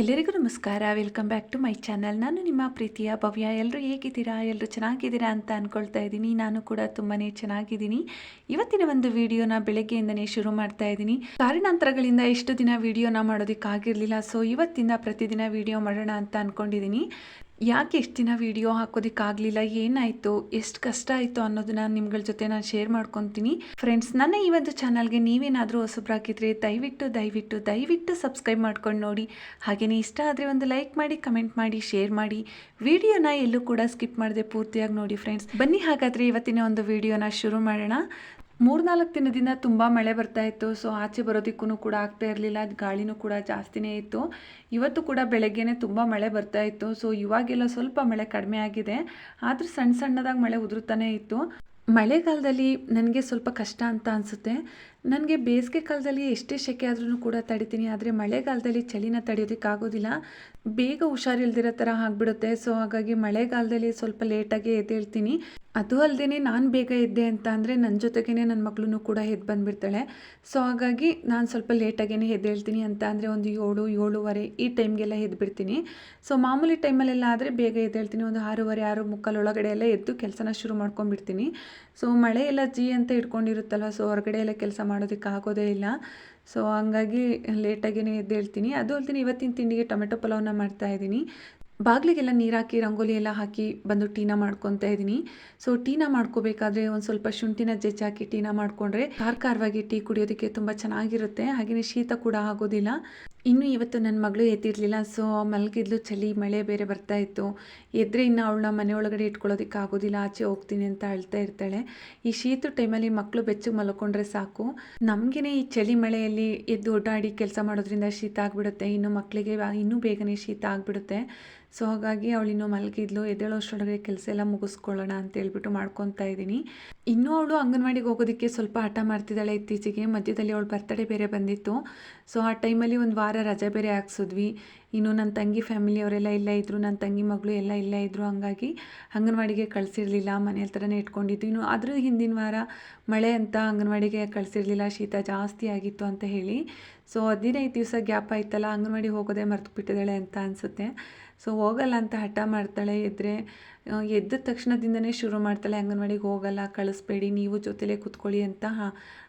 ಎಲ್ಲರಿಗೂ ನಮಸ್ಕಾರ. Welcome back to my channel ನಾನು ನಿಮ್ಮ ಪ್ರೀತಿಯ ಭವ್ಯ. ಎಲ್ಲರೂ ಹೇಗಿದ್ದೀರಾ? ಎಲ್ಲರೂ ಚೆನ್ನಾಗಿದ್ದೀರಾ ಅಂತ ಅಂದ್ಕೊಳ್ತಾ ಇದ್ದೀನಿ. ನಾನು ಕೂಡ ತುಂಬಾ ಚೆನ್ನಾಗಿದ್ದೀನಿ. ಇವತ್ತಿನ ಒಂದು ವಿಡಿಯೋನ ಬೆಳಗ್ಗೆಯಿಂದನೇ ಶುರು ಮಾಡ್ತಾ ಇದ್ದೀನಿ. ಕಾರಣಾಂತರಗಳಿಂದ ಎಷ್ಟು ದಿನ ವಿಡಿಯೋನ ಮಾಡೋದಕ್ಕಾಗಿರಲಿಲ್ಲ. ಸೊ ಇವತ್ತಿಂದ ಪ್ರತಿದಿನ ವಿಡಿಯೋ ಮಾಡೋಣ ಅಂತ ಅಂದ್ಕೊಂಡಿದ್ದೀನಿ ಯಾಕೆ ಇಷ್ಟು ದಿನ ವಿಡಿಯೋ ಹಾಕೋದಕ್ಕಾಗಲಿಲ್ಲ? ಏನಾಯಿತು? ಎಷ್ಟು ಕಷ್ಟ ಆಯಿತು ಅನ್ನೋದನ್ನ ನಿಮ್ಗಳ ಜೊತೆ ನಾನು ಶೇರ್ ಮಾಡ್ಕೊತೀನಿ. ಫ್ರೆಂಡ್ಸ್ ನನ್ನ ಈ ಒಂದು ಚಾನಲ್ಗೆ ನೀವೇನಾದರೂ ಹೊಸಬ್ರಾಗಿದ್ರೆ ದಯವಿಟ್ಟು ದಯವಿಟ್ಟು ದಯವಿಟ್ಟು ಸಬ್ಸ್ಕ್ರೈಬ್ ಮಾಡ್ಕೊಂಡು ನೋಡಿ. ಹಾಗೆಯೇ ಇಷ್ಟ ಆದರೆ ಒಂದು ಲೈಕ್ ಮಾಡಿ ಕಮೆಂಟ್ ಮಾಡಿ ಶೇರ್ ಮಾಡಿ. ವಿಡಿಯೋನ ಎಲ್ಲೂ ಕೂಡ ಸ್ಕಿಪ್ ಮಾಡದೆ ಪೂರ್ತಿಯಾಗಿ ನೋಡಿ ಫ್ರೆಂಡ್ಸ್ ಬನ್ನಿ ಹಾಗಾದರೆ ಇವತ್ತಿನ ಒಂದು ವಿಡಿಯೋನ ಶುರು ಮಾಡೋಣ. ಮೂರ್ನಾಲ್ಕು ದಿನದಿಂದ ತುಂಬ ಮಳೆ ಬರ್ತಾ ಇತ್ತು ಸೊ ಆಚೆ ಬರೋದಕ್ಕೂ ಕೂಡ ಆಗ್ತಾ ಇರಲಿಲ್ಲ ಗಾಳಿನೂ ಕೂಡ ಜಾಸ್ತಿನೇ ಇತ್ತು. ಇವತ್ತು ಕೂಡ ಬೆಳಗ್ಗೆನೆ ತುಂಬ ಮಳೆ ಬರ್ತಾ ಇತ್ತು ಸೊ ಇವಾಗೆಲ್ಲ ಸ್ವಲ್ಪ ಮಳೆ ಕಡಿಮೆ ಆಗಿದೆ, ಆದರೂ ಸಣ್ಣ ಸಣ್ಣದಾಗಿ ಮಳೆ ಉದುರುತ್ತಾನೆ ಇತ್ತು. ಮಳೆಗಾಲದಲ್ಲಿ ನನಗೆ ಸ್ವಲ್ಪ ಕಷ್ಟ ಅಂತ ಅನಿಸುತ್ತೆ. ನನಗೆ ಬೇಸಿಗೆ ಕಾಲದಲ್ಲಿ ಎಷ್ಟೇ ಸೆಕೆ ಆದ್ರೂ ಕೂಡ ತಡಿತೀನಿ, ಆದರೆ ಮಳೆಗಾಲದಲ್ಲಿ ಚಳಿನ ತಡೆಯೋದಕ್ಕಾಗೋದಿಲ್ಲ. ಬೇಗ ಹುಷಾರಿಲ್ದಿರೋ ಥರ ಆಗಿಬಿಡುತ್ತೆ. ಸೊ ಹಾಗಾಗಿ ಮಳೆಗಾಲದಲ್ಲಿ ಸ್ವಲ್ಪ ಲೇಟಾಗಿ ಎದ್ದೇಳ್ತೀನಿ. ಅದು ಅಲ್ಲದೆ ನಾನು ಬೇಗ ಎದ್ದೆ ಅಂತ ಅಂದರೆ ನನ್ನ ಜೊತೆಗೇ ನನ್ನ ಮಕ್ಕಳೂ ಕೂಡ ಎದ್ದು ಬಂದುಬಿಡ್ತಾಳೆ. ಸೊ ಹಾಗಾಗಿ ನಾನು ಸ್ವಲ್ಪ ಲೇಟಾಗೇ ಎದ್ದೇಳ್ತೀನಿ ಅಂತ ಅಂದರೆ ಒಂದು ಏಳು, ಏಳುವರೆ ಈ ಟೈಮ್ಗೆಲ್ಲ ಎದ್ಬಿಡ್ತೀನಿ. ಸೊ ಮಾಮೂಲಿ ಟೈಮಲ್ಲೆಲ್ಲ ಆದರೆ ಬೇಗ ಎದ್ದೇಳ್ತೀನಿ. ಒಂದು ಆರೂವರೆ, ಆರು ಮುಕ್ಕಾಲು ಒಳಗಡೆ ಎಲ್ಲ ಎದ್ದು ಕೆಲಸನ ಶುರು ಮಾಡ್ಕೊಂಡ್ಬಿಡ್ತೀನಿ. ಸೊ ಮಳೆ ಎಲ್ಲ ಜಿ ಅಂತ ಇಟ್ಕೊಂಡಿರುತ್ತಲ್ವ ಸೊ ಹೊರಗಡೆ ಎಲ್ಲ ಕೆಲಸ ಮಾಡೋದಕ್ಕೆ ಆಗೋದೇ ಇಲ್ಲ. ಸೊ ಹಂಗಾಗಿ ಲೇಟಾಗೇ ಎದ್ದೇಳ್ತೀನಿ. ಅದು ಅಲ್ತೀನಿ ಇವತ್ತಿನ ತಿಂಡಿಗೆ ಟೊಮೆಟೊ ಪಲಾವನ್ನ ಮಾಡ್ತಾಯಿದ್ದೀನಿ ಬಾಗಿಲಿಗೆಲ್ಲ ನೀರು ಹಾಕಿ ರಂಗೋಲಿ ಎಲ್ಲ ಹಾಕಿ ಬಂದು ಟೀನ ಮಾಡ್ಕೊತಾ ಇದ್ದೀನಿ. ಸೊ ಟೀನ ಮಾಡ್ಕೋಬೇಕಾದ್ರೆ ಒಂದು ಸ್ವಲ್ಪ ಶುಂಠಿನ ಜಜ್ಜಾಕಿ ಟೀನ ಮಾಡಿಕೊಂಡ್ರೆ ಖಾರ ಖಾರವಾಗಿ ಟೀ ಕುಡಿಯೋದಕ್ಕೆ ತುಂಬ ಚೆನ್ನಾಗಿರುತ್ತೆ. ಹಾಗೆಯೇ ಶೀತ ಕೂಡ ಆಗೋದಿಲ್ಲ. ಇನ್ನು ಇವತ್ತು ನನ್ನ ಮಗಳು ಎದ್ದಿರಲಿಲ್ಲ. ಸೊ ಮಲಗಿದ್ಲು, ಚಳಿ, ಮಳೆ ಬೇರೆ ಬರ್ತಾ ಇತ್ತು. ಎದ್ರೆ ಇನ್ನು ಅವಳನ್ನ ಮನೆ ಒಳಗಡೆ ಇಟ್ಕೊಳ್ಳೋದಕ್ಕೆ ಆಗೋದಿಲ್ಲ. ಆಚೆ ಹೋಗ್ತೀನಿ ಅಂತ ಅಳ್ತಾ ಇರ್ತಾಳೆ. ಈ ಶೀತ ಟೈಮಲ್ಲಿ ಮಕ್ಕಳು ಬೆಚ್ಚಗೆ ಮಲ್ಕೊಂಡ್ರೆ ಸಾಕು. ನಮಗೇನೆ ಈ ಚಳಿ ಮಳೆಯಲ್ಲಿ ಎದ್ದು ಓಡಾಡಿ ಕೆಲಸ ಮಾಡೋದ್ರಿಂದ ಶೀತ ಆಗಿಬಿಡುತ್ತೆ. ಇನ್ನು ಮಕ್ಕಳಿಗೆ ಇನ್ನೂ ಬೇಗನೆ ಶೀತ ಆಗಿಬಿಡುತ್ತೆ. ಸೊ ಹಾಗಾಗಿ ಅವಳು ಇನ್ನೂ ಮಲಗಿದ್ಲು ಎದ್ದೇಳೋಷ್ಟೊಳಗೆ ಕೆಲಸ ಎಲ್ಲ ಮುಗಿಸ್ಕೊಳ್ಳೋಣ ಅಂತ ಹೇಳ್ಬಿಟ್ಟು ಮಾಡ್ಕೊತಾ ಇದ್ದೀನಿ. ಇನ್ನೂ ಅವಳು ಅಂಗನವಾಡಿಗೆ ಹೋಗೋದಕ್ಕೆ ಸ್ವಲ್ಪ ಹಠ ಮಾಡ್ತಿದ್ದಾಳೆ ಇತ್ತೀಚೆಗೆ. ಮಧ್ಯದಲ್ಲಿ ಅವಳು ಬರ್ತಡೇ ಬೇರೆ ಬಂದಿತ್ತು. ಸೊ ಆ ಟೈಮಲ್ಲಿ ಒಂದು ವಾರ ರಜೆ ಬೇರೆ ಹಾಕ್ಸಿದ್ವಿ. ಇನ್ನು ನನ್ನ ತಂಗಿ ಫ್ಯಾಮಿಲಿಯವರೆಲ್ಲ ಇಲ್ಲೇ ಇದ್ದರು ನನ್ನ ತಂಗಿ ಮಗಳು ಎಲ್ಲ ಇಲ್ಲೇ ಇದ್ದರು ಹಂಗಾಗಿ ಅಂಗನವಾಡಿಗೆ ಕಳಿಸಿರಲಿಲ್ಲ ಮನೆ ಥರನೇ ಇಟ್ಕೊಂಡಿದ್ದು. ಇನ್ನು ಅದ್ರ ಹಿಂದಿನ ವಾರ ಮಳೆ ಅಂತ ಅಂಗನವಾಡಿಗೆ ಕಳಿಸಿರಲಿಲ್ಲ, ಶೀತ ಜಾಸ್ತಿ ಆಗಿತ್ತು ಅಂತ ಹೇಳಿ. ಸೊ ಹದಿನೈದು ದಿವಸ ಗ್ಯಾಪ್ ಆಯ್ತಲ್ಲ, ಅಂಗನವಾಡಿ ಹೋಗೋದೇ ಮರೆತು ಬಿಟ್ಟಿದ್ದಾಳೆ ಅಂತ ಅನಿಸುತ್ತೆ. ಸೊ ಹೋಗಲ್ಲ ಅಂತ ಹಠ ಮಾಡ್ತಾಳೆ ಎದ್ದರೆ ಎದ್ದ ತಕ್ಷಣದಿಂದನೇ ಶುರು ಮಾಡ್ತಾಳೆ, ಅಂಗನವಾಡಿಗೆ ಹೋಗಲ್ಲ, ಕಳಿಸ್ಬೇಡಿ, ನೀವು ಜೊತೆಲೇ ಕೂತ್ಕೊಳ್ಳಿ ಅಂತ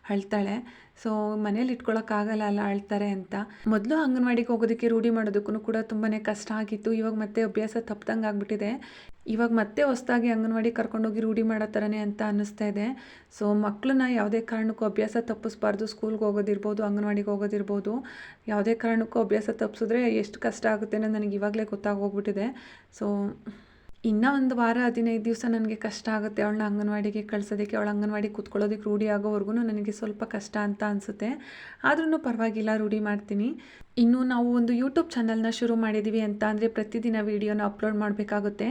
ಅಳ್ತಾಳೆ. ಸೊ ಮನೇಲಿ ಇಟ್ಕೊಳ್ಳೋಕ್ಕಾಗಲ್ಲ ಅಲ್ಲ ಅಳ್ತಾರೆ ಅಂತ. ಮೊದಲು ಅಂಗನವಾಡಿಗೆ ಹೋಗೋದಕ್ಕೆ ರೂಢಿ ಮಾಡೋದಕ್ಕೂ ಕೂಡ ತುಂಬಾ ಕಷ್ಟ ಆಗಿತ್ತು. ಇವಾಗ ಮತ್ತೆ ಅಭ್ಯಾಸ ತಪ್ಪದಂಗೆ ಆಗಿಬಿಟ್ಟಿದೆ ಇವಾಗ ಮತ್ತೆ ಹೊಸ್ದಾಗಿ ಅಂಗನವಾಡಿ ಕರ್ಕೊಂಡೋಗಿ ರೂಢಿ ಮಾಡೋ ಥರನೇ ಅಂತ ಅನ್ನಿಸ್ತಾ ಇದೆ. ಸೊ ಮಕ್ಕಳನ್ನ ಯಾವುದೇ ಕಾರಣಕ್ಕೂ ಅಭ್ಯಾಸ ತಪ್ಪಿಸ್ಬಾರ್ದು. ಸ್ಕೂಲ್ಗೆ ಹೋಗೋದಿರ್ಬೋದು, ಅಂಗನವಾಡಿಗೆ ಹೋಗೋದಿರ್ಬೋದು. ಯಾವುದೇ ಕಾರಣಕ್ಕೂ ಅಭ್ಯಾಸ ತಪ್ಪಿಸಿದ್ರೆ ಎಷ್ಟು ಕಷ್ಟ ಆಗುತ್ತೆ ಅನ್ನೋದು ನನಗೆ ಇವಾಗಲೇ ಗೊತ್ತಾಗೋಗ್ಬಿಟ್ಟಿದೆ ಸೊ ಇನ್ನೂ ಒಂದು ವಾರ ಹದಿನೈದು ದಿವಸ ನನಗೆ ಕಷ್ಟ ಆಗುತ್ತೆ ಅವಳನ್ನ ಅಂಗನವಾಡಿಗೆ ಕಳ್ಸೋದಕ್ಕೆ, ಅವಳ ಅಂಗನವಾಡಿ ಕೂತ್ಕೊಳ್ಳೋದಕ್ಕೆ ರೂಢಿ ಆಗೋವರೆಗೂ ನನಗೆ ಸ್ವಲ್ಪ ಕಷ್ಟ ಅಂತ ಅನಿಸುತ್ತೆ. ಆದ್ರೂ ಪರವಾಗಿಲ್ಲ, ರೂಢಿ ಮಾಡ್ತೀನಿ. ಇನ್ನು ನಾವು ಒಂದು ಯೂಟ್ಯೂಬ್ ಚಾನಲ್ನ ಶುರು ಮಾಡಿದ್ದೀವಿ ಅಂತ ಅಂದರೆ ಪ್ರತಿದಿನ ವೀಡಿಯೋನ ಅಪ್ಲೋಡ್ ಮಾಡಬೇಕಾಗುತ್ತೆ.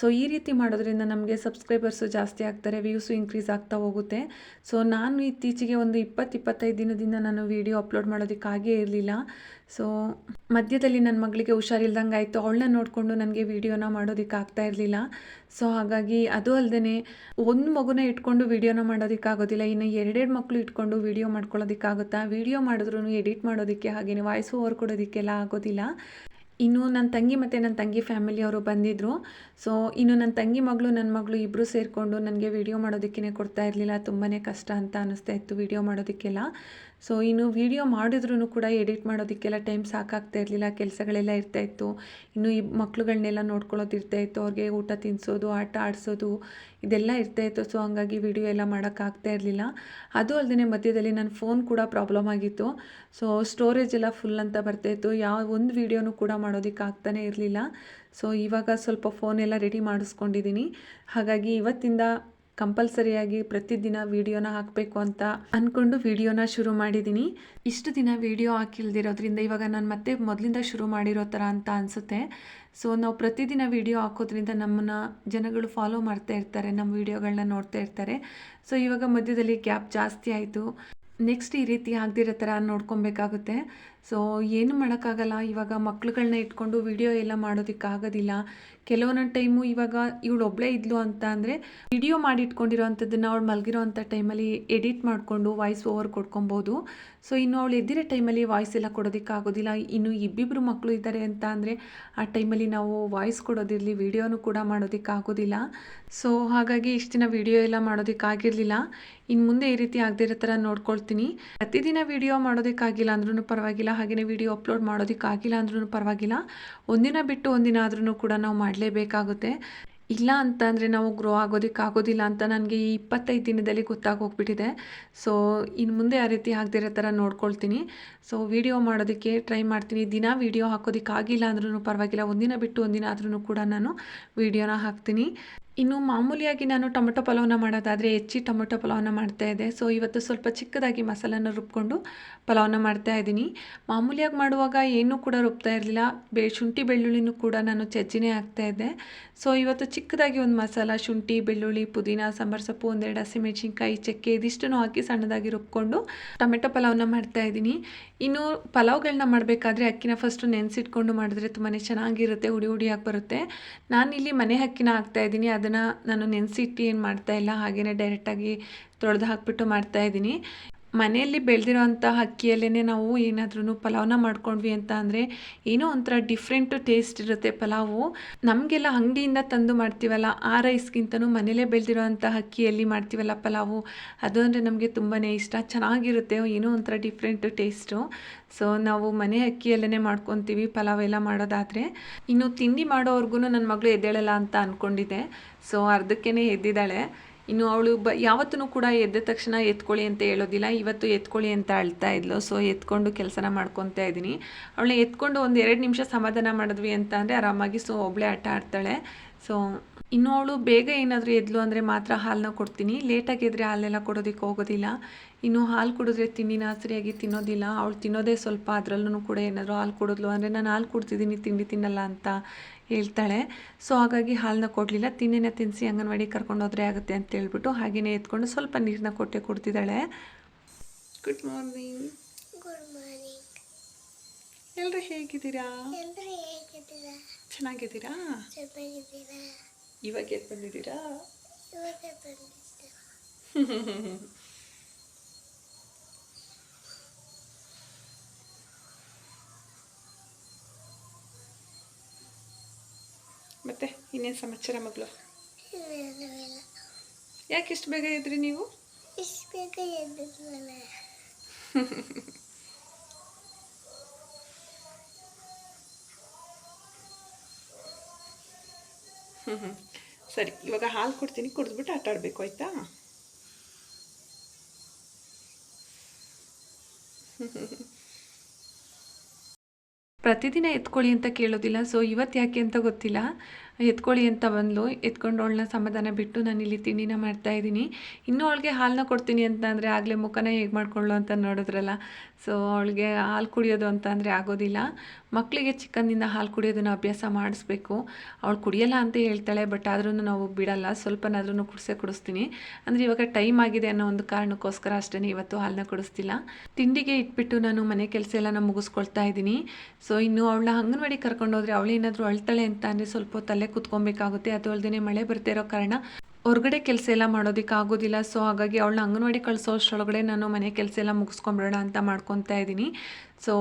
ಸೊ, ಈ ರೀತಿ ಮಾಡೋದ್ರಿಂದ ನಮಗೆ ಸಬ್ಸ್ಕ್ರೈಬರ್ಸು ಜಾಸ್ತಿ ಆಗ್ತಾರೆ, ವ್ಯೂಸು ಇನ್ಕ್ರೀಸ್ ಆಗ್ತಾ ಹೋಗುತ್ತೆ. ಸೊ, ನಾನು ಇತ್ತೀಚೆಗೆ ಒಂದು ಇಪ್ಪತ್ತು ಇಪ್ಪತ್ತೈದು ದಿನದಿಂದ ನಾನು ವೀಡಿಯೋ ಅಪ್ಲೋಡ್ ಮಾಡೋದಕ್ಕಾಗೇ ಇರಲಿಲ್ಲ. ಸೊ ಮಧ್ಯದಲ್ಲಿ ನನ್ನ ಮಗಳಿಗೆ ಹುಷಾರಿಲ್ದಂಗೆ ಆಯಿತು. ಅವಳನ್ನ ನೋಡಿಕೊಂಡು ನನಗೆ ವೀಡಿಯೋನ ಮಾಡೋದಕ್ಕೆ ಆಗ್ತಾ ಇರಲಿಲ್ಲ. ಸೊ ಹಾಗಾಗಿ ಅದು ಅಲ್ಲದೆ ಒಂದು ಮಗುನ ಇಟ್ಕೊಂಡು ವೀಡಿಯೋನ ಮಾಡೋದಕ್ಕಾಗೋದಿಲ್ಲ. ಇನ್ನು ಎರಡೆರಡು ಮಕ್ಕಳು ಇಟ್ಕೊಂಡು ವೀಡಿಯೋ ಮಾಡ್ಕೊಳ್ಳೋದಕ್ಕಾಗುತ್ತಾ? ವೀಡಿಯೋ ಮಾಡಿದ್ರೂ ಎಡಿಟ್ ಮಾಡೋದಕ್ಕೆ ಹಾಗೆಯೇ ವಾಯ್ಸ್ ಓವರ್ ಕೊಡೋದಕ್ಕೆಲ್ಲ ಆಗೋದಿಲ್ಲ. ಇನ್ನು ನನ್ನ ತಂಗಿ ಮತ್ತು ನನ್ನ ತಂಗಿ ಫ್ಯಾಮಿಲಿಯವರು ಬಂದಿದ್ದರು ಸೊ ಇನ್ನು ನನ್ನ ತಂಗಿ ಮಗಳು ನನ್ನ ಮಗಳು ಇಬ್ಬರು ಸೇರಿಕೊಂಡು ನನಗೆ ವೀಡಿಯೋ ಮಾಡೋದಕ್ಕೇ ಕೊಡ್ತಾ ಇರಲಿಲ್ಲ. ತುಂಬಾ ಕಷ್ಟ ಅಂತ ಅನ್ನಿಸ್ತಾ ಇತ್ತು ವೀಡಿಯೋ ಮಾಡೋದಕ್ಕೆಲ್ಲ. ಸೊ ಇನ್ನು ವೀಡಿಯೋ ಮಾಡಿದ್ರೂ ಕೂಡ ಎಡಿಟ್ ಮಾಡೋದಕ್ಕೆಲ್ಲ ಟೈಮ್ ಸಾಕಾಗ್ತಾ ಇರಲಿಲ್ಲ, ಕೆಲಸಗಳೆಲ್ಲ ಇರ್ತಾಯಿತ್ತು ಇನ್ನು ಈ ಮಕ್ಳುಗಳನ್ನೆಲ್ಲ ನೋಡ್ಕೊಳ್ಳೋದು ಇರ್ತಾಯಿತ್ತು ಅವ್ರಿಗೆ ಊಟ ತಿನ್ನಿಸೋದು ಆಟ ಆಡಿಸೋದು, ಇದೆಲ್ಲ ಇರ್ತಾಯಿತ್ತು ಸೊ ಹಂಗಾಗಿ ವೀಡಿಯೋ ಎಲ್ಲ ಮಾಡೋಕ್ಕಾಗ್ತಾ ಇರಲಿಲ್ಲ. ಅದು ಅಲ್ಲದೆ ಮಧ್ಯದಲ್ಲಿ ನನ್ನ ಫೋನ್ ಕೂಡ ಪ್ರಾಬ್ಲಮ್ ಆಗಿತ್ತು. ಸೊ ಸ್ಟೋರೇಜ್ ಎಲ್ಲ ಫುಲ್ ಅಂತ ಬರ್ತಾಯಿತ್ತು ಯಾವ ಒಂದು ವೀಡಿಯೋನೂ ಕೂಡ ಮಾಡೋದಕ್ಕೆ ಆಗ್ತಾನೇ ಇರಲಿಲ್ಲ. ಸೊ ಇವಾಗ ಸ್ವಲ್ಪ ಫೋನೆಲ್ಲ ರೆಡಿ ಮಾಡಿಸ್ಕೊಂಡಿದ್ದೀನಿ ಹಾಗಾಗಿ ಇವತ್ತಿಂದ ಕಂಪಲ್ಸರಿಯಾಗಿ ಪ್ರತಿದಿನ ವಿಡಿಯೋನ ಹಾಕಬೇಕು ಅಂತ ಅಂದ್ಕೊಂಡು ವಿಡಿಯೋನ ಶುರು ಮಾಡಿದ್ದೀನಿ ಇಷ್ಟು ದಿನ ವಿಡಿಯೋ ಹಾಕಿಲ್ದಿರೋದ್ರಿಂದ ಇವಾಗ ನಾನು ಮತ್ತೆ ಮೊದಲಿಂದ ಶುರು ಮಾಡಿರೋ ಥರ ಅಂತ ಅನಿಸುತ್ತೆ. ಸೊ ನಾವು ಪ್ರತಿದಿನ ವಿಡಿಯೋ ಹಾಕೋದ್ರಿಂದ ನಮ್ಮನ್ನು ಜನಗಳು ಫಾಲೋ ಮಾಡ್ತಾ ಇರ್ತಾರೆ ನಮ್ಮ ವಿಡಿಯೋಗಳನ್ನ ನೋಡ್ತಾ ಇರ್ತಾರೆ. ಸೊ ಇವಾಗ ಮಧ್ಯದಲ್ಲಿ ಗ್ಯಾಪ್ ಜಾಸ್ತಿ ಆಯಿತು. ನೆಕ್ಸ್ಟ್ ಈ ರೀತಿ ಆಗದಿರೋ ಥರ ನೋಡ್ಕೊಬೇಕಾಗುತ್ತೆ. ಸೊ ಏನು ಮಾಡೋಕ್ಕಾಗಲ್ಲ. ಇವಾಗ ಮಕ್ಳುಗಳನ್ನ ಇಟ್ಕೊಂಡು ವಿಡಿಯೋ ಎಲ್ಲ ಮಾಡೋದಕ್ಕಾಗೋದಿಲ್ಲ ಕೆಲವೊಂದೊಂದು ಟೈಮು ಇವಾಗ ಇವಳು ಒಬ್ಬಳೇ ಇದ್ಲು ಅಂತ ಅಂದರೆ ವಿಡಿಯೋ ಮಾಡಿ ಇಟ್ಕೊಂಡಿರೋ ಅಂಥದ್ದನ್ನು ಅವಳು ಮಲಗಿರೋ ಅಂಥ ಟೈಮಲ್ಲಿ ಎಡಿಟ್ ಮಾಡಿಕೊಂಡು ವಾಯ್ಸ್ ಓವರ್ ಕೊಡ್ಕೊಬೋದು. ಸೊ ಇನ್ನು ಅವಳು ಎದ್ದಿರೋ ಟೈಮಲ್ಲಿ ವಾಯ್ಸ್ ಎಲ್ಲ ಕೊಡೋದಕ್ಕಾಗೋದಿಲ್ಲ ಇನ್ನು ಇಬ್ಬಿಬ್ಬರು ಮಕ್ಕಳು ಇದ್ದಾರೆ ಅಂತ ಅಂದರೆ ಆ ಟೈಮಲ್ಲಿ ನಾವು ವಾಯ್ಸ್ ಕೊಡೋದಿರಲಿ ವಿಡಿಯೋನೂ ಕೂಡ ಮಾಡೋದಕ್ಕಾಗೋದಿಲ್ಲ ಸೊ ಹಾಗಾಗಿ ಇಷ್ಟು ದಿನ ವಿಡಿಯೋ ಎಲ್ಲ ಮಾಡೋದಕ್ಕಾಗಿರಲಿಲ್ಲ ಇನ್ನು ಮುಂದೆ ಈ ರೀತಿ ಆಗದೇ ಇರೋ ಥರ ನೋಡ್ಕೊಳ್ತೀನಿ. ಪ್ರತಿದಿನ ವಿಡಿಯೋ ಮಾಡೋದಕ್ಕಾಗಿಲ್ಲ ಅಂದ್ರೂ ಪರವಾಗಿಲ್ಲ. ಹಾಗೆಯೇ ವಿಡಿಯೋ ಅಪ್ಲೋಡ್ ಮಾಡೋದಕ್ಕಾಗಿಲ್ಲ ಅಂದ್ರೂ ಪರವಾಗಿಲ್ಲ. ಒಂದಿನ ಬಿಟ್ಟು ಒಂದಿನ ಆದ್ರೂ ಕೂಡ ನಾವು ಮಾಡಲೇಬೇಕಾಗುತ್ತೆ. ಇಲ್ಲ ಅಂತಂದರೆ ನಾವು ಗ್ರೋ ಆಗೋದಕ್ಕೆ ಆಗೋದಿಲ್ಲ ಅಂತ ನನಗೆ ಈ ಇಪ್ಪತ್ತೈದು ದಿನದಲ್ಲಿ ಗೊತ್ತಾಗಿ ಹೋಗ್ಬಿಟ್ಟಿದೆ ಸೊ ಇನ್ನು ಮುಂದೆ ಆ ರೀತಿ ಆಗದಿರೋ ಥರ ನೋಡ್ಕೊಳ್ತೀನಿ. ಸೊ ವಿಡಿಯೋ ಮಾಡೋದಕ್ಕೆ ಟ್ರೈ ಮಾಡ್ತೀನಿ. ದಿನ ವಿಡಿಯೋ ಹಾಕೋದಕ್ಕಾಗಿಲ್ಲ ಅಂದ್ರೂ ಪರವಾಗಿಲ್ಲ. ಒಂದಿನ ಬಿಟ್ಟು ಒಂದಿನ ಆದ್ರೂ ಕೂಡ ನಾನು ವಿಡಿಯೋನ ಹಾಕ್ತೀನಿ. ಇನ್ನು ಮಾಮೂಲಿಯಾಗಿ ನಾನು ಟೊಮೆಟೊ ಪಲಾವನ್ನ ಮಾಡೋದಾದರೆ ಹೆಚ್ಚಿ ಟೊಮೆಟೊ ಪಲಾವನ್ನ ಮಾಡ್ತಾಯಿದ್ದೆ ಸೊ ಇವತ್ತು ಸ್ವಲ್ಪ ಚಿಕ್ಕದಾಗಿ ಮಸಾಲನ ರುಬ್ಕೊಂಡು ಪಲಾವನ್ನ ಮಾಡ್ತಾ ಇದ್ದೀನಿ. ಮಾಮೂಲಿಯಾಗಿ ಮಾಡುವಾಗ ಏನೂ ಕೂಡ ರುಬ್ತಾ ಇರಲಿಲ್ಲ. ಬೆ, ಶುಂಠಿ, ಬೆಳ್ಳುಳ್ಳಿನೂ ಕೂಡ ನಾನು ಚಜ್ಜಿನೇ ಹಾಕ್ತಾಯಿದ್ದೆ ಸೊ ಇವತ್ತು ಚಿಕ್ಕದಾಗಿ ಒಂದು ಮಸಾಲ, ಶುಂಠಿ, ಬೆಳ್ಳುಳ್ಳಿ, ಪುದೀನ, ಸಾಂಬಾರು, ಸೊಪ್ಪು, ಒಂದೆರಡು ಹಸಿಮೆಣ್ಸಿನ್ಕಾಯಿ, ಚಕ್ಕೆ ಇದಿಷ್ಟನ್ನು ಹಾಕಿ ಸಣ್ಣದಾಗಿ ರುಬ್ಕೊಂಡು ಟೊಮೆಟೊ ಪಲಾವನ್ನ ಮಾಡ್ತಾಯಿದ್ದೀನಿ ಇನ್ನು ಪಲಾವ್ಗಳನ್ನ ಮಾಡಬೇಕಾದ್ರೆ ಅಕ್ಕಿನ ಫಸ್ಟು ನೆನೆಸಿಟ್ಕೊಂಡು ಮಾಡಿದ್ರೆ ತುಂಬಾ ಚೆನ್ನಾಗಿರುತ್ತೆ, ಹುಡಿ, ಹುಡಿಯಾಗಿ ಬರುತ್ತೆ. ನಾನಿಲ್ಲಿ ಮನೆ ಅಕ್ಕಿನ ಹಾಕ್ತಾಯಿದ್ದೀನಿ ಅದನ್ನು ನಾನು ನೆನೆಸಿಟ್ಟು ಏನು ಮಾಡ್ತಾಯಿಲ್ಲ ಹಾಗೆಯೇ ಡೈರೆಕ್ಟಾಗಿ ತೊಳೆದು ಹಾಕಿಬಿಟ್ಟು ಮಾಡ್ತಾಯಿದ್ದೀನಿ ಮನೆಯಲ್ಲಿ ಬೆಳೆದಿರೋಂಥ ಅಕ್ಕಿಯಲ್ಲೇ ನಾವು ಏನಾದ್ರೂ ಪಲಾವ್ನ ಮಾಡ್ಕೊಂಡ್ವಿ ಅಂತ ಅಂದರೆ ಏನೋ ಒಂಥರ ಡಿಫ್ರೆಂಟು ಟೇಸ್ಟ್ ಇರುತ್ತೆ ಪಲಾವು. ನಮಗೆಲ್ಲ ಅಂಗಡಿಯಿಂದ ತಂದು ಮಾಡ್ತೀವಲ್ಲ, ಆ ರೈಸ್ಗಿಂತನೂ ಮನೇಲೇ ಬೆಳೆದಿರೋಂಥ ಅಕ್ಕಿಯಲ್ಲಿ ಮಾಡ್ತೀವಲ್ಲ ಪಲಾವು. ಅದು ಅಂದರೆ ನಮಗೆ ತುಂಬಾ ಇಷ್ಟ, ಚೆನ್ನಾಗಿರುತ್ತೆ, ಏನೋ ಒಂಥರ ಡಿಫ್ರೆಂಟು ಟೇಸ್ಟು ಸೊ ನಾವು ಮನೆ ಅಕ್ಕಿಯಲ್ಲೇ ಮಾಡ್ಕೊತೀವಿ ಪಲಾವ್ ಎಲ್ಲ ಮಾಡೋದಾದರೆ. ಇನ್ನು ತಿಂಡಿ ಮಾಡೋವರೆಗೂ ನನ್ನ ಮಗಳು ಎದ್ದೇಳಲ್ಲ ಅಂತ ಅಂದ್ಕೊಂಡಿದ್ದೆ ಸೊ ಅರ್ಧಕ್ಕೇ ಎದ್ದಿದ್ದಾಳೆ. ಇನ್ನು ಅವಳು ಬ ಯಾವತ್ತೂ ಕೂಡ ಎದ್ದ ತಕ್ಷಣ ಎತ್ಕೊಳ್ಳಿ ಅಂತ ಹೇಳೋದಿಲ್ಲ. ಇವತ್ತು ಎತ್ಕೊಳ್ಳಿ ಅಂತ ಅಳ್ತಾ ಇದ್ಲು. ಸೊ ಎತ್ಕೊಂಡು ಕೆಲಸನ ಮಾಡ್ಕೊತಾ ಇದ್ದೀನಿ. ಅವಳನ್ನ ಎತ್ಕೊಂಡು ಒಂದು ಎರಡು ನಿಮಿಷ ಸಮಾಧಾನ ಮಾಡಿದ್ವಿ ಅಂತ ಅಂದರೆ ಆರಾಮಾಗಿ ಸೊ ಒಬ್ಬಳೇ ಆಟ ಆಡ್ತಾಳೆ. ಸೊ ಇನ್ನು ಅವಳು ಬೇಗ ಏನಾದರೂ ಎದ್ಲು ಅಂದರೆ ಮಾತ್ರ ಹಾಲನ್ನ ಕೊಡ್ತೀನಿ. ಲೇಟಾಗಿ ಎದ್ರೆ ಹಾಲೆಲ್ಲ ಕೊಡೋದಕ್ಕೆ ಹೋಗೋದಿಲ್ಲ. ಇನ್ನು ಹಾಲು ಕುಡಿದ್ರೆ ತಿಂಡಿನ ಸರಿಯಾಗಿ ತಿನ್ನೋದಿಲ್ಲ. ಅವಳು ತಿನ್ನೋದೇ ಸ್ವಲ್ಪ ಅದರಲ್ಲೂ ಕೂಡ ಏನಾದರೂ ಹಾಲು ಕುಡಿದ್ಲು ಅಂದರೆ ನಾನು ಹಾಲು ಕುಡ್ತಿದ್ದೀನಿ ತಿಂಡಿ ತಿನ್ನಲ್ಲ ಅಂತ ಹೇಳ್ತಾಳೆ. ಸೊ ಹಾಗಾಗಿ ಹಾಲನ್ನ ಕೊಡಲಿಲ್ಲ. ತಿಂಡಿನ ತಿನ್ನಿಸಿ ಅಂಗನವಾಡಿ ಕರ್ಕೊಂಡೋದ್ರೆ ಆಗುತ್ತೆ ಅಂತ ಹೇಳ್ಬಿಟ್ಟು ಹಾಗೆಯೇ ಎತ್ಕೊಂಡು ಸ್ವಲ್ಪ ನೀರನ್ನ ಕೊಟ್ಟೆ ಕೊಡ್ತಿದ್ದಾಳೆ. ಗುಡ್ ಮಾರ್ನಿಂಗ್ ಗುಡ್ ಮಾರ್ನಿಂಗ್ ಎಲ್ಲರೂ ಹೇಗಿದ್ದೀರಾ? ಎಲ್ಲರೂ ಹೇಗಿದ್ದೀರಾ? ಚೆನ್ನಾಗಿದ್ದೀರಾ? ಚೆನ್ನಾಗಿದ್ದೀರಾ? ಇವಾಗ ಎದ್ದು ಬಂದಿದ್ದೀರಾ ಮತ್ತೆ ಇನ್ನೇನು ಸಮಾಚಾರ ಮಗಳು? ಯಾಕೆ ಇಷ್ಟು ಬೇಗ ಇದ್ರಿ ನೀವು? ಇಷ್ಟು ಬೇಗ ಎದ್ದಿದ್ವಲ್ಲ ಸರಿ, ಇವಾಗ ಹಾಲು ಕೊಡ್ತೀನಿ. ಕುಡಿದ್ಬಿಟ್ಟು ಆಟ ಆಡಬೇಕು ಆಯಿತಾ? ಪ್ರತಿದಿನ ಎತ್ಕೊಳ್ಳಿ ಅಂತ ಕೇಳೋದಿಲ್ಲ, ಸೊ ಇವತ್ತು ಯಾಕೆ ಅಂತ ಗೊತ್ತಿಲ್ಲ. ಎತ್ಕೊಳ್ಳಿ ಅಂತ ಬಂದಳು ಎತ್ಕೊಂಡು ಅವಳನ್ನ ಸಮಾಧಾನ ಬಿಟ್ಟು ನಾನು ಇಲ್ಲಿ ತಿಂಡಿನ ಮಾಡ್ತಾ ಇದ್ದೀನಿ. ಇನ್ನೂ ಅವಳಿಗೆ ಹಾಲನ್ನ ಕೊಡ್ತೀನಿ ಅಂತ ಅಂದರೆ ಆಗಲೇ ಮುಖನ ಹೇಗೆ ಮಾಡ್ಕೊಳ್ಳು ಅಂತ ನೋಡಿದ್ರಲ್ಲ. ಸೊ ಅವಳಿಗೆ ಹಾಲು ಕುಡಿಯೋದು ಅಂತ ಅಂದರೆ ಆಗೋದಿಲ್ಲ. ಮಕ್ಕಳಿಗೆ ಚಿಕ್ಕಂದಿಂದ ಹಾಲು ಕುಡಿಯೋದನ್ನು ಅಭ್ಯಾಸ ಮಾಡಿಸ್ಬೇಕು. ಅವಳು ಕುಡಿಯಲ್ಲ ಅಂತ ಹೇಳ್ತಾಳೆ ಬಟ್ ಆದ್ರೂ ನಾವು ಬಿಡಲ್ಲ. ಸ್ವಲ್ಪನಾದ್ರೂ ಕುಡಿಸೇ ಕುಡಿಸ್ತೀನಿ. ಅಂದರೆ ಇವಾಗ ಟೈಮ್ ಆಗಿದೆ ಅನ್ನೋ ಒಂದು ಕಾರಣಕ್ಕೋಸ್ಕರ ಅಷ್ಟೇ ಇವತ್ತು ಹಾಲನ್ನ ಕುಡಿಸ್ತಿಲ್ಲ. ತಿಂಡಿಗೆ ಇಟ್ಬಿಟ್ಟು ನಾನು ಮನೆ ಕೆಲಸ ಎಲ್ಲ ನಾನು ಮುಗಿಸ್ಕೊಳ್ತಾ ಇದ್ದೀನಿ. ಸೊ ಇನ್ನು ಅವಳನ್ನ ಅಂಗನವಾಡಿ ಕರ್ಕೊಂಡೋದ್ರೆ ಅವಳೇನಾದರೂ ಅಳ್ತಾಳೆ ಅಂತ ಅಂದರೆ ಸ್ವಲ್ಪ ಹೊತ್ತಲ್ಲೇ ಕುತ್ಕೊಬೇಕಾಗುತ್ತೆ. ಅದು ಅಲ್ಲದೆ ಮಳೆ ಬರ್ತಾ ಇರೋ ಕಾರಣ ಹೊರಗಡೆ ಕೆಲಸ ಎಲ್ಲ ಮಾಡೋದಕ್ಕೆ ಆಗೋದಿಲ್ಲ ಸೊ ಹಾಗಾಗಿ ಅವಳನ್ನ ಅಂಗನವಾಡಿ ಕಳಿಸೋ ಅಷ್ಟರೊಳಗಡೆ ನಾನು ಮನೆ ಕೆಲಸ ಎಲ್ಲ ಮುಗಿಸ್ಕೊಂಬಿಡೋಣ ಅಂತ ಮಾಡ್ಕೊತಾ ಇದ್ದೀನಿ. ಸೊ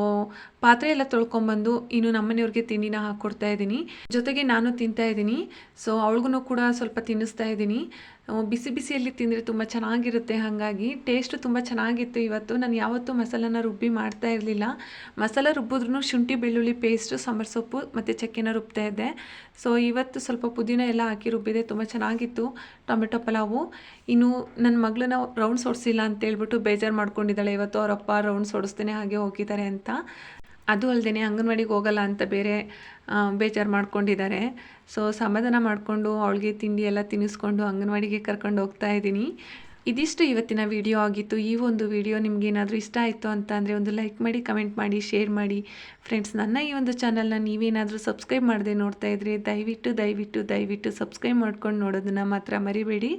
ಪಾತ್ರೆ ಎಲ್ಲ ತೊಳ್ಕೊಂಬಂದು ಇನ್ನು ನಮ್ಮನೆಯವ್ರಿಗೆ ತಿಂಡಿನ ಹಾಕ್ಕೊಡ್ತಾ ಇದ್ದೀನಿ. ಜೊತೆಗೆ ನಾನು ತಿಂತಾ ಇದ್ದೀನಿ. ಸೊ ಅವಳಿಗೂ ಕೂಡ ಸ್ವಲ್ಪ ತಿನ್ನಿಸ್ತಾ ಇದ್ದೀನಿ. ಬಿಸಿ ಬಿಸಿಯಲ್ಲಿ ತಿಂದರೆ ತುಂಬ ಚೆನ್ನಾಗಿರುತ್ತೆ. ಹಾಗಾಗಿ ಟೇಸ್ಟು ತುಂಬ ಚೆನ್ನಾಗಿತ್ತು ಇವತ್ತು. ನಾನು ಯಾವತ್ತೂ ಮಸಾಲನ ರುಬ್ಬಿ ಮಾಡ್ತಾ ಇರಲಿಲ್ಲ. ಮಸಾಲ ರುಬ್ಬಿದ್ರು ಶುಂಠಿ, ಬೆಳ್ಳುಳ್ಳಿ ಪೇಸ್ಟು ಸಾಂಬಾರು ಸೊಪ್ಪು ಮತ್ತು ಚಕ್ಕೆನ ರುಬ್ತಾ ಇದ್ದೆ. ಸೊ ಇವತ್ತು ಸ್ವಲ್ಪ ಪುದೀನ ಎಲ್ಲ ಹಾಕಿ ರುಬ್ಬಿದೆ. ತುಂಬ ಚೆನ್ನಾಗಿತ್ತು ಟೊಮೆಟೊ ಪಲಾವು. ಇನ್ನು ನನ್ನ ಮಗಳನ್ನ ರೌಂಡ್ಸ್ ಹೊಡಿಸಿಲ್ಲ ಅಂತೇಳ್ಬಿಟ್ಟು ಬೇಜಾರು ಮಾಡ್ಕೊಂಡಿದ್ದಾಳೆ. ಇವತ್ತು ಅವರಪ್ಪ ರೌಂಡ್ಸ್ ಹೊಡಿಸ್ತೇನೆ ಹಾಗೆ ಹೋಗಿದ್ದಾರೆ ಅಂತ. ಅದು ಅಲ್ಲದೇ ಅಂಗನವಾಡಿಗೆ ಹೋಗಲ್ಲ ಅಂತ ಬೇರೆ ಬೇಜಾರು ಮಾಡ್ಕೊಂಡಿದ್ದಾರೆ. ಸೊ ಸಮಾಧಾನ ಮಾಡಿಕೊಂಡು ಅವಳಿಗೆ ತಿಂಡಿ ಎಲ್ಲ ತಿನ್ನಿಸ್ಕೊಂಡು ಅಂಗನವಾಡಿಗೆ ಕರ್ಕೊಂಡು ಹೋಗ್ತಾ ಇದ್ದೀನಿ. ಇದಿಷ್ಟು ಇವತ್ತಿನ ವಿಡಿಯೋ ಆಗಿತ್ತು. ಈ ಒಂದು ವಿಡಿಯೋ ನಿಮಗೇನಾದರೂ ಇಷ್ಟ ಆಯಿತು ಅಂತ ಅಂದರೆ ಒಂದು ಲೈಕ್ ಮಾಡಿ, ಕಮೆಂಟ್ ಮಾಡಿ, ಶೇರ್ ಮಾಡಿ. ಫ್ರೆಂಡ್ಸ್ ನನ್ನ ಈ ಒಂದು ಚಾನಲ್ನ ನೀವೇನಾದರೂ ಸಬ್ಸ್ಕ್ರೈಬ್ ಮಾಡದೆ ನೋಡ್ತಾ ಇದ್ರೆ ದಯವಿಟ್ಟು ದಯವಿಟ್ಟು ದಯವಿಟ್ಟು ಸಬ್ಸ್ಕ್ರೈಬ್ ಮಾಡ್ಕೊಂಡು ನೋಡೋದನ್ನು ಮಾತ್ರ ಮರಿಬೇಡಿ.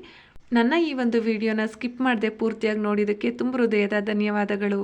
ನನ್ನ ಈ ಒಂದು ವಿಡಿಯೋನ ಸ್ಕಿಪ್ ಮಾಡದೆ ಪೂರ್ತಿಯಾಗಿ ನೋಡಿದ್ದಕ್ಕೆ ತುಂಬ ಹೃದಯದ ಧನ್ಯವಾದಗಳು.